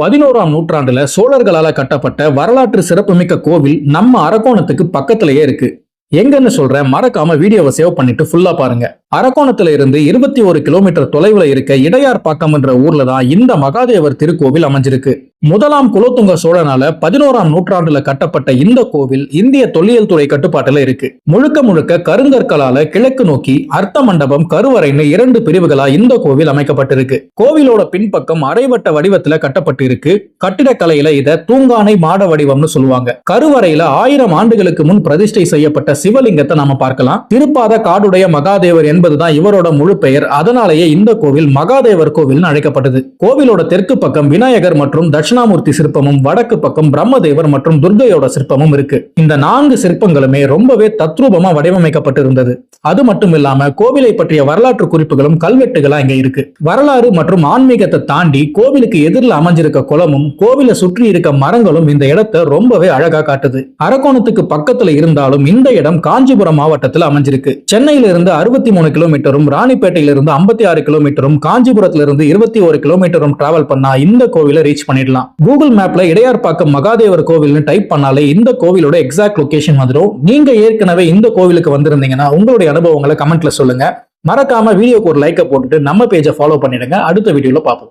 பதினோராம் நூற்றாண்டுல சோழர்களால கட்டப்பட்ட வரலாற்று சிறப்புமிக்க கோவில் நம்ம அரக்கோணத்துக்கு பக்கத்திலேயே இருக்கு. எங்கன்னு சொல்ற மறக்காம வீடியோவை சேவ் பண்ணிட்டு ஃபுல்லா பாருங்க. அரக்கோணத்துல இருந்து இருபத்தி ஒரு கிலோமீட்டர் தொலைவுல இருக்க இடையார் பாக்கம் என்ற ஊர்ல தான் இந்த மகாதேவர் திருக்கோவில் அமைஞ்சிருக்கு. முதலாம் குலோத்துங்க சோழனால பதினோராம் நூற்றாண்டுல கட்டப்பட்ட இந்த கோவில் இந்திய தொல்லியல் துறை கட்டுப்பாட்டுல இருக்கு. முழுக்க முழுக்க கருங்கற்களால கிழக்கு நோக்கி அர்த்த மண்டபம் கருவறைன்னு இரண்டு பிரிவுகளா இந்த கோவில் அமைக்கப்பட்டிருக்கு. கோவிலோட பின்பக்கம் அரைவட்ட வடிவத்துல கட்டப்பட்டு இருக்கு கட்டிடக்கலையில இத தூங்கானை மாட வடிவம்னு சொல்லுவாங்க. கருவறையில ஆயிரம் ஆண்டுகளுக்கு முன் பிரதிஷ்டை செய்யப்பட்ட சிவலிங்கத்தை நாம பார்க்கலாம். திருப்பாத காடுடைய மகாதேவர் என்பதுதான் இவரோட முழு பெயர். அதனாலேயே இந்த கோவில் மகாதேவர் கோவில்னு அழைக்கப்பட்டது. கோவிலோட தெற்கு பக்கம் விநாயகர் மற்றும் தட்சிணாமூர்த்தி சிற்பமும் வடக்கு பக்கம் பிரம்மதேவர் மற்றும் துர்கையோட சிற்பமும் இருக்கு. இந்த நான்கு சிற்பங்களுமே ரொம்பவே தத்ரூபமா வடிவமைக்கப்பட்டிருந்தது. அது மட்டும் இல்லாம கோவிலை பற்றிய வரலாற்று குறிப்புகளும் கல்வெட்டுகளா இங்க இருக்கு. வரலாறு மற்றும் ஆன்மீகத்தை தாண்டி கோவிலுக்கு எதிரில் அமைஞ்சிருக்க குளமும் கோவிலை சுற்றி இருக்க மரங்களும் இந்த இடத்தை ரொம்பவே அழகா காட்டுது. அரக்கோணத்துக்கு பக்கத்துல இருந்தாலும் இந்த இடம் காஞ்சிபுரம் மாவட்டத்தில் அமைஞ்சிருக்கு. சென்னையில இருந்து அறுபத்தி மூணு கிலோமீட்டரும் ராணிப்பேட்டையிலிருந்து ஐம்பத்தி ஆறு கிலோமீட்டரும் காஞ்சிபுரத்துல இருந்து இருபத்தி ஒரு கிலோமீட்டரும் டிராவல் பண்ணா இந்த கோவிலை ரீச் பண்ணிடலாம். கூகுள் மேப்ல இடையார்பாக்கம் மகாதேவர் கோவில்னு டைப் பண்ணாலே இந்த கோவிலோட எக்ஸாக்ட் லொகேஷன் வந்துடும். நீங்க ஏற்கனவே இந்த கோவிலுக்கு வந்திருந்தீங்கன்னா உங்களுடைய அனுபவங்களை கமெண்ட்ல சொல்லுங்க. மறக்காம வீடியோக்கு ஒரு லைக்கை போட்டுட்டு நம்ம பேஜை ஃபாலோ பண்ணிடுங்க. அடுத்த வீடியோல பார்ப்போம்.